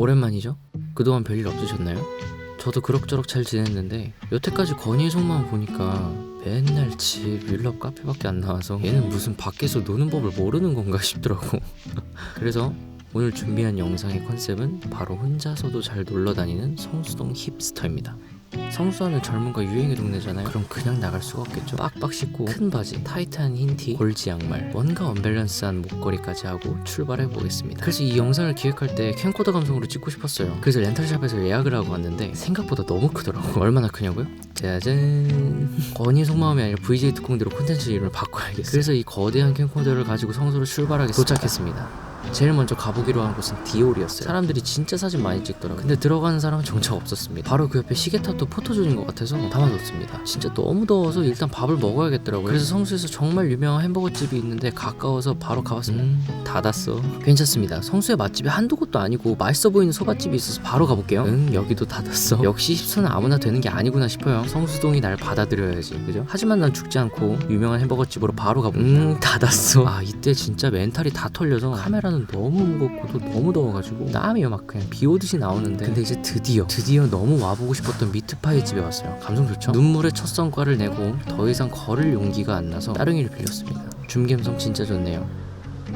오랜만이죠? 그동안 별일 없으셨나요? 저도 그럭저럭 잘 지냈는데 여태까지 건희의 속만 보니까 맨날 집 윌럽 카페밖에 안 나와서 얘는 무슨 밖에서 노는 법을 모르는 건가 싶더라고 그래서 오늘 준비한 영상의 컨셉은 바로 혼자서도 잘 놀러 다니는 성수동 힙스터입니다 성수하면 젊은과 유행의 동네잖아요. 그럼 그냥 나갈 수가 없겠죠. 빡빡 씻고 큰 바지, 타이트한 흰티, 골지 양말, 뭔가 언밸런스한 목걸이까지 하고 출발해 보겠습니다. 그래서 이 영상을 기획할 때 캠코더 감성으로 찍고 싶었어요. 그래서 렌탈샵에서 예약을 하고 왔는데 생각보다 너무 크더라고. 얼마나 크냐고요? 짜잔. 건희 속마음이 아니라 VJ 특공대로 콘텐츠 이름을 바꿔야겠어요. 그래서 이 거대한 캠코더를 가지고 성수로 출발하겠습니다. 도착했습니다. 제일 먼저 가보기로 한 곳은 디올이었어요. 사람들이 진짜 사진 많이 찍더라고요. 근데 들어가는 사람은 정작 없었습니다. 바로 그 옆에 시계탑도 포토존인 것 같아서 담아뒀습니다. 진짜 너무 더워서 일단 밥을 먹어야겠더라고요. 그래서 성수에서 정말 유명한 햄버거 집이 있는데 가까워서 바로 가봤습니다. 음, 닫았어. 괜찮습니다. 성수에 맛집이 한두 곳도 아니고 맛있어 보이는 소바집이 있어서 바로 가볼게요. 응, 여기도 닫았어. 역시 힙스는 아무나 되는 게 아니구나 싶어요. 성수동이 날 받아들여야지, 그죠? 하지만 난 죽지 않고 유명한 햄버거 집으로 바로 가봅니다. 음, 닫았어. 아, 이때 진짜 멘탈이 다 털려서 카메라 는 너무 무겁고 또 너무 더워가지고 땀이 막 그냥 비 오듯이 나오는데 근데 이제 드디어 드디어 너무 와보고 싶었던 미트파이 집에 왔어요. 감성 좋죠? 눈물의 첫 성과를 내고 더 이상 걸을 용기가 안 나서 따릉이를 빌렸습니다. 줌갬성 진짜 좋네요.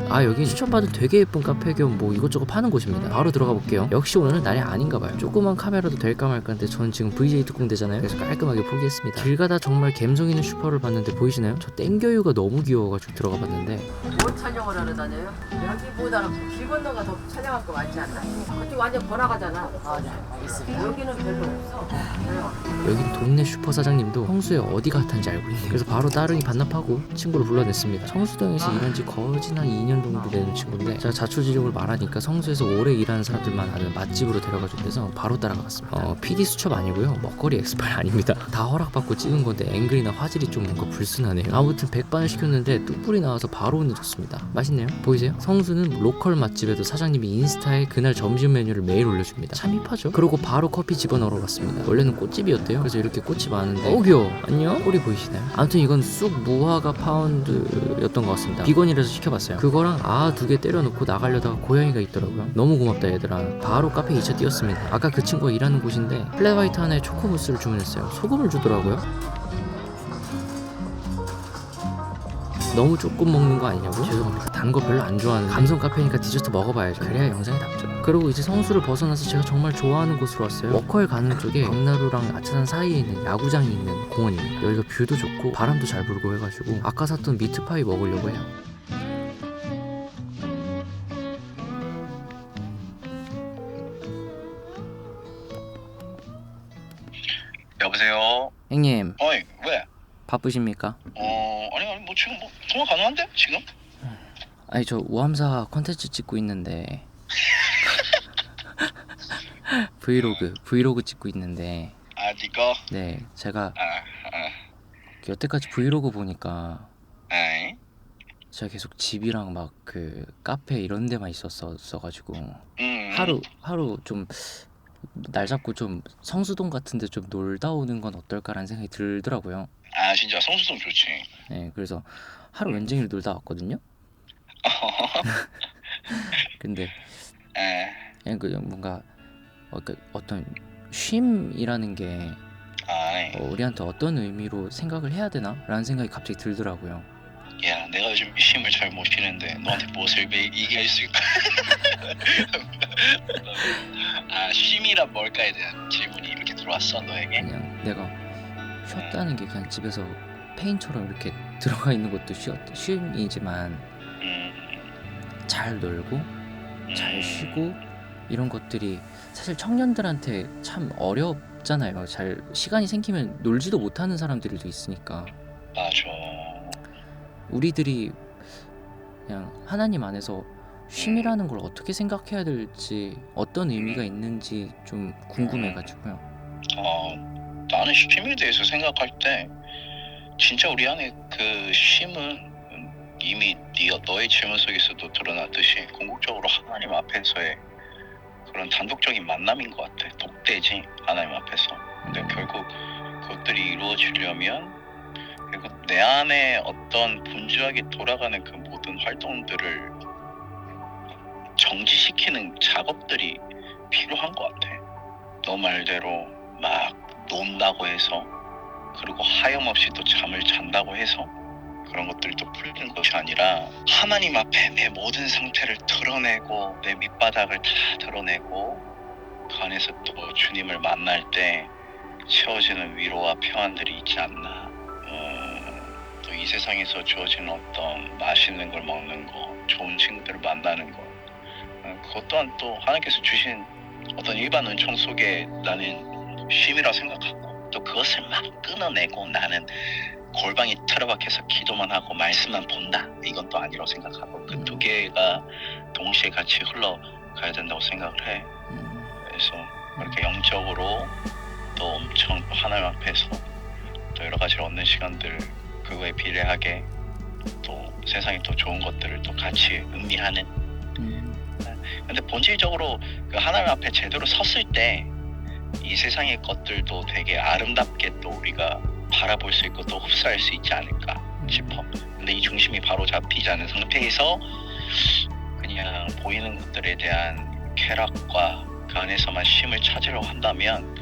아 여기 추천받은 되게 예쁜 카페 겸 뭐 이것저것 파는 곳입니다 바로 들어가 볼게요 역시 오늘은 날이 아닌가 봐요 조그만 카메라도 될까 말까 한데 저는 지금 VJ 특공대잖아요 그래서 깔끔하게 포기했습니다 길 가다 정말 감성 있는 슈퍼를 봤는데 보이시나요? 저 땡겨유가 너무 귀여워가지고 들어가 봤는데 뭐 촬영을 하러 다녀요? 여기보다는 길 건너가 더 촬영할 거 많지 않나? 그쪽 완전 번화가잖아. 아, 네, 알겠습니다. 여기는 별로 없어. 네. 여긴 동네 슈퍼 사장님도 성수에 어디 같은지 알고 있네요. 그래서 바로 따릉이 반납하고 친구를 불러냈습니다. 성수동에서 일한 지 거진 한 2년 정도 되는 친구인데 제가 자초지종을 말하니까 성수에서 오래 일하는 사람들만 아는 맛집으로 데려가 줬대서 바로 따라가 봤습니다. 어, PD 수첩 아니고요. 먹거리 엑스파일 아닙니다. 다 허락받고 찍은 건데 앵글이나 화질이 좀 뭔가 불순하네요. 아무튼 백반을 시켰는데 뚝불이 나와서 바로 온해졌습니다. 맛있네요. 보이세요? 성수는 로컬 맛집에도 사장님이 인스타에 그날 점심 메뉴를 매일 올려줍니다. 참 힙하죠? 그러고 바로 커피 집어넣으러 갔습니다. 원래는 꽃집이었대요. 그래서 이렇게 꽃이 많은데 어 귀여워. 안녕? 꼬리 보이시나요? 아무튼 이건 쑥 무화과 파운드였던 것 같습니다. 비건이라서 시켜봤어요. 그거 랑 아 두 개 때려놓고 나가려다가 고양이가 있더라고요. 너무 고맙다 얘들아. 바로 카페 2차 뛰었습니다. 아까 그 친구가 일하는 곳인데 플랫 화이트 하나에 초코무스를 주문했어요. 소금을 주더라고요. 너무 조금 먹는 거 아니냐고? 죄송합니다. 단 거 별로 안 좋아하는 감성 카페니까 디저트 먹어봐야죠. 그래야 영상이 남죠. 그리고 이제 성수를 벗어나서 제가 정말 좋아하는 곳으로 왔어요. 워커힐 가는 쪽에 강나루랑 아차산 사이에 있는 야구장이 있는 공원입니다. 여기가 뷰도 좋고 바람도 잘 불고 해가지고 아까 샀던 미트파이 먹으려고 해요. 여보세요. 형님 어이 왜? 바쁘십니까? 어 아니 아니 뭐 지금 뭐 통화 가능한데 지금? 아니 저 우함사 컨텐츠 찍고 있는데 브이로그 브이로그 찍고 있는데 아 니꺼. 네 제가 아, 아, 여태까지 브이로그 보니까 아이. 제가 계속 집이랑 막 그 카페 이런 데만 있었어 가지고 음. 하루 하루 좀 날 잡고 좀 성수동 같은데 좀 놀다 오는 건 어떨까라는 생각이 들더라고요. 아 진짜 성수동 좋지. 네, 그래서 하루 왼종일 놀다 왔거든요. 근데 에. 그냥 그 뭔가 어, 그 어떤 쉼이라는 게 아이. 어, 우리한테 어떤 의미로 생각을 해야 되나라는 생각이 갑자기 들더라고요. 야 내가 요즘 힘을 잘 못 쉬는데 너한테 무엇을 배- 얘기할 수 있을까? 아 쉼이란 뭘까에 대한 질문이 이렇게 들어왔어 너에게? 그냥 내가 쉬었다는 게 그냥 집에서 페인처럼 이렇게 들어가 있는 것도 쉬었, 쉼이지만 음. 잘 놀고 음. 잘 쉬고 이런 것들이 사실 청년들한테 참 어렵잖아요. 잘 시간이 생기면 놀지도 못하는 사람들도 있으니까 맞아. 우리들이 그냥 하나님 안에서 쉼이라는 걸 어떻게 생각해야 될지 어떤 의미가 있는지 좀 궁금해가지고요. 어, 나는 쉼에 대해서 생각할 때 진짜 우리 안에 그 쉼은 이미 네가 너의 질문 속에서도 드러났듯이 궁극적으로 하나님 앞에서의 그런 단독적인 만남인 것 같아. 독대지 하나님 앞에서. 근데 음, 결국 그것들이 이루어지려면 그리고 내 안에 어떤 분주하게 돌아가는 그 모든 활동들을 정지시키는 작업들이 필요한 것 같아. 너 말대로 막 논다고 해서 그리고 하염없이 또 잠을 잔다고 해서 그런 것들이 또 풀리는 것이 아니라 하나님 앞에 내 모든 상태를 드러내고 내 밑바닥을 다 드러내고 그 안에서 또 주님을 만날 때 채워지는 위로와 평안들이 있지 않나. 어, 또이 세상에서 주어지는 어떤 맛있는 걸 먹는 거, 좋은 친구들을 만나는 거, 어, 그것 또한 또 하나님께서 주신 어떤 일반 은총 속에 나는 쉼이라 생각하고 또 그것을 막 끊어내고 나는 골방이 틀어박혀서 기도만 하고 말씀만 본다. 이건 또 아니라고 생각하고 그 두 개가 동시에 같이 흘러가야 된다고 생각을 해. 음, 그래서 이렇게 영적으로 또 엄청 또 하나님 앞에서 또 여러 가지를 얻는 시간들 그거에 비례하게 또 세상에 또 좋은 것들을 또 같이 음미하는 음, 근데 본질적으로 그 하나님 앞에 제대로 섰을 때 이 세상의 것들도 되게 아름답게 또 우리가 바라볼 수 있고 또 흡수할 수 있지 않을까 싶어. 근데 이 중심이 바로 잡히지 않은 상태에서 그냥 보이는 것들에 대한 쾌락과 그 안에서만 쉼을 찾으려고 한다면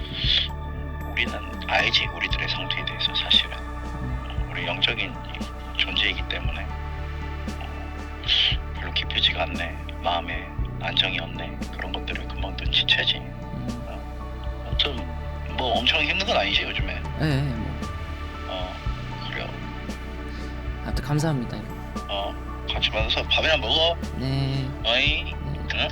우리는 알지 우리들의 상태에 대해서 사실은. 우리 영적인 존재이기 때문에. 어, 별로 깊어지가 않네 마음에 안정이 없네 그런 것들을 금방 눈치채지 음. 아무튼 뭐 엄청 힘든 건 아니지 요즘에 예, 예, 뭐어 그래요 하여튼 감사합니다. 어 같이 만나서 밥이나 먹어 네. 어이 네. 응?